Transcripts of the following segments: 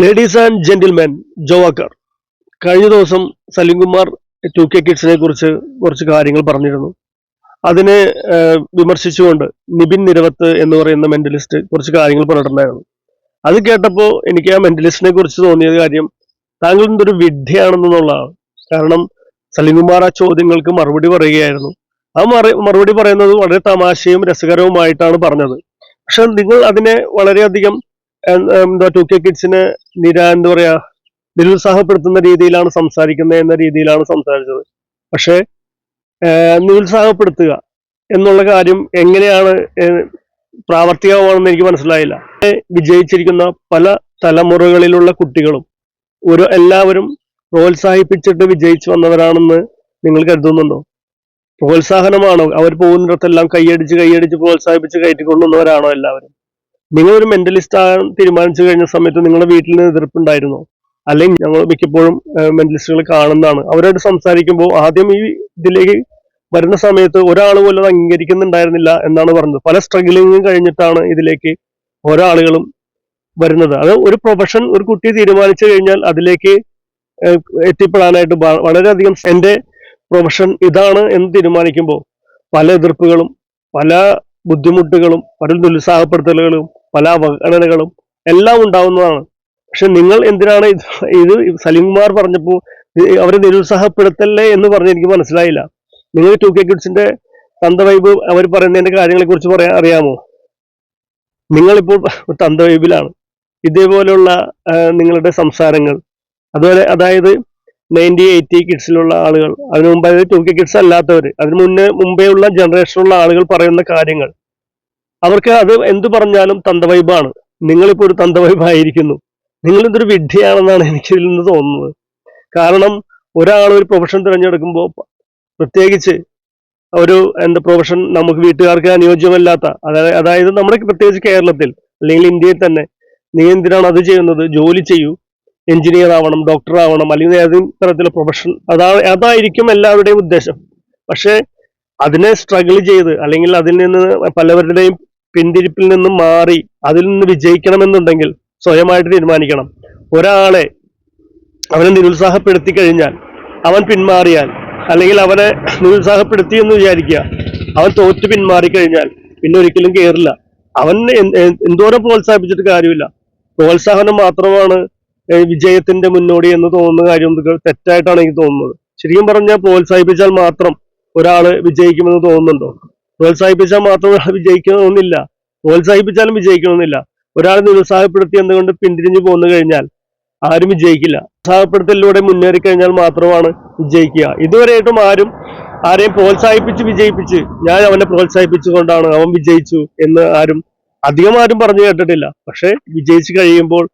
Ladies and gentleman ജോവാക്കർ. കഴിഞ്ഞ ദിവസം Salim Kumar to K കിഡ്സിനെ കുറിച്ച് കുറച്ച് കാര്യങ്ങൾ പറഞ്ഞിരുന്നു. അതിനെ വിമർശിച്ചുകൊണ്ട് നിബിൻ നിരവത്ത് എന്ന് പറയുന്ന മെന്റലിസ്റ്റ് കുറച്ച് കാര്യങ്ങൾ പറഞ്ഞിട്ടുണ്ടായിരുന്നു. അത് കേട്ടപ്പോൾ എനിക്ക് ആ മെന്റലിസ്റ്റിനെ കുറിച്ച് തോന്നിയ കാര്യം താങ്കൾ എന്തൊരു വിഡ്ഢിയാണെന്നുള്ളതാണ് കാരണം സലിംകുമാർ ആ ചോദ്യങ്ങൾക്ക് മറുപടി പറയുകയായിരുന്നു. ആ മറു- മറുപടി പറയുന്നത് വളരെ തമാശയും രസകരവുമായിട്ടാണ് പറഞ്ഞത്. പക്ഷെ നിങ്ങൾ അതിനെ വളരെയധികം എന്താ ടു കെ കിഡ്സിനെ നിര എന്താ പറയാ നിരുത്സാഹപ്പെടുത്തുന്ന രീതിയിലാണ് സംസാരിക്കുന്നത് എന്ന രീതിയിലാണ് സംസാരിച്ചത്. പക്ഷേ നിരുത്സാഹപ്പെടുത്തുക എന്നുള്ള കാര്യം എങ്ങനെയാണ് പ്രാവർത്തികമാണെന്ന് എനിക്ക് മനസ്സിലായില്ല. വിജയിച്ചിരിക്കുന്ന പല തലമുറകളിലുള്ള കുട്ടികളും ഒരു എല്ലാവരും പ്രോത്സാഹിപ്പിച്ചിട്ട് വിജയിച്ചു വന്നവരാണെന്ന് നിങ്ങൾ കരുതുന്നുണ്ടോ? പ്രോത്സാഹനമാണോ? അവർ പോകുന്നിടത്തെല്ലാം കൈയടിച്ച് കൈയടിച്ച് പ്രോത്സാഹിപ്പിച്ച് കയറ്റിക്കൊണ്ടുവന്നവരാണോ എല്ലാവരും? നിങ്ങളൊരു മെന്റലിസ്റ്റ് ആകാൻ തീരുമാനിച്ചു കഴിഞ്ഞ സമയത്ത് നിങ്ങളുടെ വീട്ടിൽ നിന്ന് എതിർപ്പുണ്ടായിരുന്നോ? അല്ലെങ്കിൽ ഞങ്ങൾ മിക്കപ്പോഴും മെന്റലിസ്റ്റുകൾ കാണുന്നതാണ്. അവരോട് സംസാരിക്കുമ്പോൾ ആദ്യം ഈ ഇതിലേക്ക് വരുന്ന സമയത്ത് ഒരാൾ പോലും അംഗീകരിക്കുന്നുണ്ടായിരുന്നില്ല എന്നാണ് പറഞ്ഞത്. പല സ്ട്രഗിളിങ്ങും കഴിഞ്ഞിട്ടാണ് ഇതിലേക്ക് ഓരോ ആളുകളും വരുന്നത്. അത് ഒരു പ്രൊഫഷൻ ഒരു കുട്ടി തീരുമാനിച്ചു കഴിഞ്ഞാൽ അതിലേക്ക് എത്തിപ്പെടാനായിട്ട് വളരെയധികം എന്റെ പ്രൊഫഷൻ ഇതാണ് എന്ന് തീരുമാനിക്കുമ്പോൾ പല എതിർപ്പുകളും പല ബുദ്ധിമുട്ടുകളും പല നിരുത്സാഹപ്പെടുത്തലുകളും പല അവഗണനകളും എല്ലാം ഉണ്ടാവുന്നതാണ്. പക്ഷെ നിങ്ങൾ എന്തിനാണ് ഇത് സലീംകുമാർ പറഞ്ഞപ്പോൾ അവരെ നിരുത്സാഹപ്പെടുത്തല്ലേ എന്ന് പറഞ്ഞ് എനിക്ക് മനസ്സിലായില്ല. നിങ്ങൾ ടു കെ കിഡ്സിന്റെ തന്തവൈബ് അവർ പറയുന്നതിന്റെ കാര്യങ്ങളെ കുറിച്ച് പറയാൻ അറിയാമോ? നിങ്ങളിപ്പോൾ തന്തവൈബിലാണ് ഇതേപോലെയുള്ള നിങ്ങളുടെ സംസാരങ്ങൾ. അതുപോലെ അതായത് നയന്റി എയ്റ്റി കിഡ്സിലുള്ള ആളുകൾ. അതിനു മുമ്പ് ടു കെ കിഡ്സ് അല്ലാത്തവർ അതിനു മുന്നേ മുമ്പേ ഉള്ള ജനറേഷനിലുള്ള ആളുകൾ പറയുന്ന കാര്യങ്ങൾ. അവർക്ക് അത് എന്തു പറഞ്ഞാലും തന്തവൈബാണ് നിങ്ങളിപ്പോൾ ഒരു തന്തവൈബായിരിക്കുന്നു നിങ്ങൾ ഇതൊരു വിഡ്ഢിയാണെന്നാണ് എനിക്ക് ഇതിൽ നിന്ന് തോന്നുന്നത്. കാരണം ഒരാൾ ഒരു പ്രൊഫഷൻ തിരഞ്ഞെടുക്കുമ്പോൾ പ്രത്യേകിച്ച് ഒരു എന്താ പ്രൊഫഷൻ നമുക്ക് വീട്ടുകാർക്ക് അനുയോജ്യമല്ലാത്ത അതായത് അതായത് നമ്മുടെ പ്രത്യേകിച്ച് കേരളത്തിൽ അല്ലെങ്കിൽ ഇന്ത്യയിൽ തന്നെ നീ എന്തിനാണ് അത് ചെയ്യുന്നത്? ജോലി ചെയ്യൂ. എഞ്ചിനീയർ ആവണം ഡോക്ടർ ആവണം അല്ലെങ്കിൽ ഏതെങ്കിലും തരത്തിലുള്ള പ്രൊഫഷൻ അതാ അതായിരിക്കും എല്ലാവരുടെയും ഉദ്ദേശം. പക്ഷേ അതിനെ സ്ട്രഗിൾ ചെയ്ത് അല്ലെങ്കിൽ അതിൽ നിന്ന് പലവരുടെയും പിന്തിരിപ്പിൽ നിന്നും മാറി അതിൽ നിന്ന് വിജയിക്കണമെന്നുണ്ടെങ്കിൽ സ്വയമായിട്ട് തീരുമാനിക്കണം. ഒരാളെ അവനെ നിരുത്സാഹപ്പെടുത്തി കഴിഞ്ഞാൽ അവൻ പിന്മാറിയാൽ അല്ലെങ്കിൽ അവനെ നിരുത്സാഹപ്പെടുത്തി എന്ന് വിചാരിക്കുക അവൻ തോറ്റു പിന്മാറി കഴിഞ്ഞാൽ പിന്നെ ഒരിക്കലും കയറില്ല അവൻ എന്തോരം പ്രോത്സാഹിപ്പിച്ചിട്ട് കാര്യമില്ല. പ്രോത്സാഹനം മാത്രമാണ് വിജയത്തിന്റെ മുന്നോടി എന്ന് തോന്നുന്ന കാര്യം തെറ്റായിട്ടാണ് എനിക്ക് തോന്നുന്നത്. ശരിക്കും പറഞ്ഞാൽ പ്രോത്സാഹിപ്പിച്ചാൽ മാത്രം ഒരാൾ വിജയിക്കുമെന്ന് തോന്നുന്നുണ്ടോ? പ്രോത്സാഹിപ്പിച്ചാൽ മാത്രം വിജയിക്കണമെന്നില്ല പ്രോത്സാഹിപ്പിച്ചാലും വിജയിക്കണമെന്നില്ല. ഒരാൾ നിരുത്സാഹപ്പെടുത്തി എന്തുകൊണ്ട് പിന്തിരിഞ്ഞു പോന്നു കഴിഞ്ഞാൽ ആരും വിജയിക്കില്ല. ഉത്സാഹപ്പെടുത്തലിലൂടെ മുന്നേറി കഴിഞ്ഞാൽ മാത്രമാണ് വിജയിക്കുക. ഇതുവരെയായിട്ടും ആരും ആരെയും പ്രോത്സാഹിപ്പിച്ച് വിജയിപ്പിച്ച് ഞാൻ അവനെ പ്രോത്സാഹിപ്പിച്ചുകൊണ്ടാണ് അവൻ വിജയിച്ചു എന്ന് ആരും അധികം ആരും പറഞ്ഞു കേട്ടിട്ടില്ല. പക്ഷെ വിജയിച്ചു കഴിയുമ്പോൾ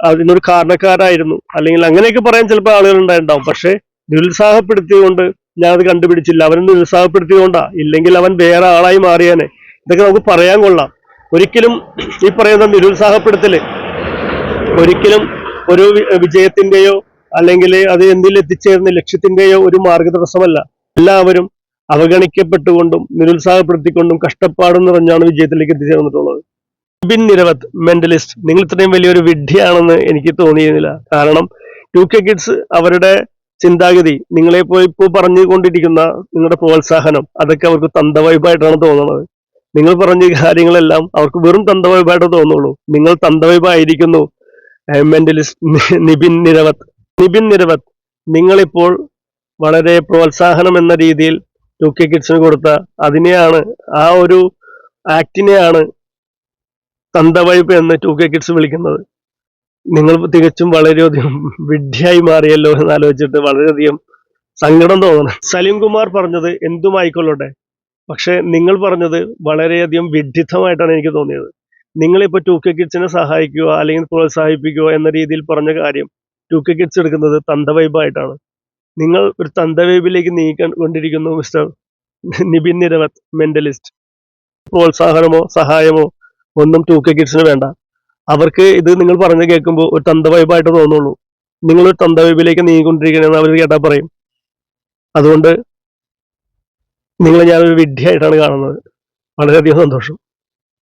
അതിനൊരു കാരണക്കാരായിരുന്നു. അല്ലെങ്കിൽ അങ്ങനെയൊക്കെ പറയാൻ ചിലപ്പോൾ ആളുകൾ ഉണ്ടായിട്ടുണ്ടാവും. പക്ഷെ നിരുത്സാഹപ്പെടുത്തിയതുകൊണ്ട് ഞാൻ അത് കണ്ടുപിടിച്ചില്ല. അവനെ നിരുത്സാഹപ്പെടുത്തിയതുകൊണ്ടാ ഇല്ലെങ്കിൽ അവൻ വേറെ ആളായി മാറിയാനെ. ഇതൊക്കെ നമുക്ക് പറയാൻ കൊള്ളാം. ഒരിക്കലും ഈ പറയുന്ന നിരുത്സാഹപ്പെടുത്തൽ ഒരിക്കലും ഒരു വിജയത്തിന്റെയോ അല്ലെങ്കിൽ അത് എന്തിൽ എത്തിച്ചേർന്ന ലക്ഷ്യത്തിന്റെയോ ഒരു മാർഗതടസ്സമല്ല. എല്ലാവരും അവഗണിക്കപ്പെട്ടുകൊണ്ടും നിരുത്സാഹപ്പെടുത്തിക്കൊണ്ടും കഷ്ടപ്പാടും നിറഞ്ഞാണ് വിജയത്തിലേക്ക് എത്തിച്ചേർന്നിട്ടുള്ളത്. ബിൻ നിരവത് മെന്റലിസ്റ്റ്. നിങ്ങൾ ഇത്രയും വലിയൊരു വിഡ്ഢിയാണെന്ന് എനിക്ക് തോന്നിയിരുന്നില്ല. കാരണം ടു കെ കിഡ്സ് അവരുടെ ചിന്താഗതി. നിങ്ങളെ പോയി ഇപ്പോൾ പറഞ്ഞുകൊണ്ടിരിക്കുന്ന നിങ്ങളുടെ പ്രോത്സാഹനം അതൊക്കെ അവർക്ക് തന്തവൈബായിട്ടാണ് തോന്നുന്നത്. നിങ്ങൾ പറഞ്ഞ കാര്യങ്ങളെല്ലാം അവർക്ക് വെറും തന്തവൈബായിട്ട് തോന്നുള്ളൂ. നിങ്ങൾ തന്തവൈബായിരിക്കുന്നു മെന്റലിസ്റ്റ് നിബിൻ നിരവത്. നിബിൻ നിരവത് നിങ്ങളിപ്പോൾ വളരെ പ്രോത്സാഹനം എന്ന രീതിയിൽ ടു കെ കിഡ്സിന് കൊടുത്ത അതിനെയാണ് ആ ഒരു ആക്ടിനെയാണ് തന്തവൈബ് എന്ന് ടു കെ കിഡ്സ് വിളിക്കുന്നത്. നിങ്ങൾ തികച്ചും വളരെയധികം വിഡ്ഢിയായി മാറിയല്ലോ എന്ന് ആലോചിച്ചിട്ട് വളരെയധികം സങ്കടം തോന്നണം സലീം കുമാർ പറഞ്ഞത് എന്തുമായിക്കൊള്ളട്ടെ പക്ഷെ നിങ്ങൾ പറഞ്ഞത് വളരെയധികം വിഡ്ഢിത്തമായിട്ടാണ് എനിക്ക് തോന്നിയത്. നിങ്ങളിപ്പോൾ ടു കെ കിഡ്സിനെ സഹായിക്കുക അല്ലെങ്കിൽ പ്രോത്സാഹിപ്പിക്കുക എന്ന രീതിയിൽ പറഞ്ഞ കാര്യം ടു കെ കിഡ്സ് എടുക്കുന്നത് തന്തവൈബായിട്ടാണ് നിങ്ങൾ ഒരു തന്തവൈബിലേക്ക് നീക്കൊണ്ടിരിക്കുന്നു മിസ്റ്റർ നിബിൻ നിരവത് മെന്റലിസ്റ്റ് പ്രോത്സാഹനമോ സഹായമോ ഒന്നും ടു കെ കിഡ്സിന് വേണ്ട. അവർക്ക് ഇത് നിങ്ങൾ പറഞ്ഞു കേൾക്കുമ്പോൾ ഒരു തന്തവൈബായിട്ട് തോന്നുള്ളൂ. നിങ്ങൾ ഒരു തന്തവൈബിലേക്ക് നീങ്ങിക്കൊണ്ടിരിക്കണമെന്ന് അവർ കേട്ടാൽ പറയും. അതുകൊണ്ട് നിങ്ങളെ ഞാനൊരു വിഡ്ഢിയായിട്ടാണ് കാണുന്നത്. വളരെയധികം സന്തോഷം.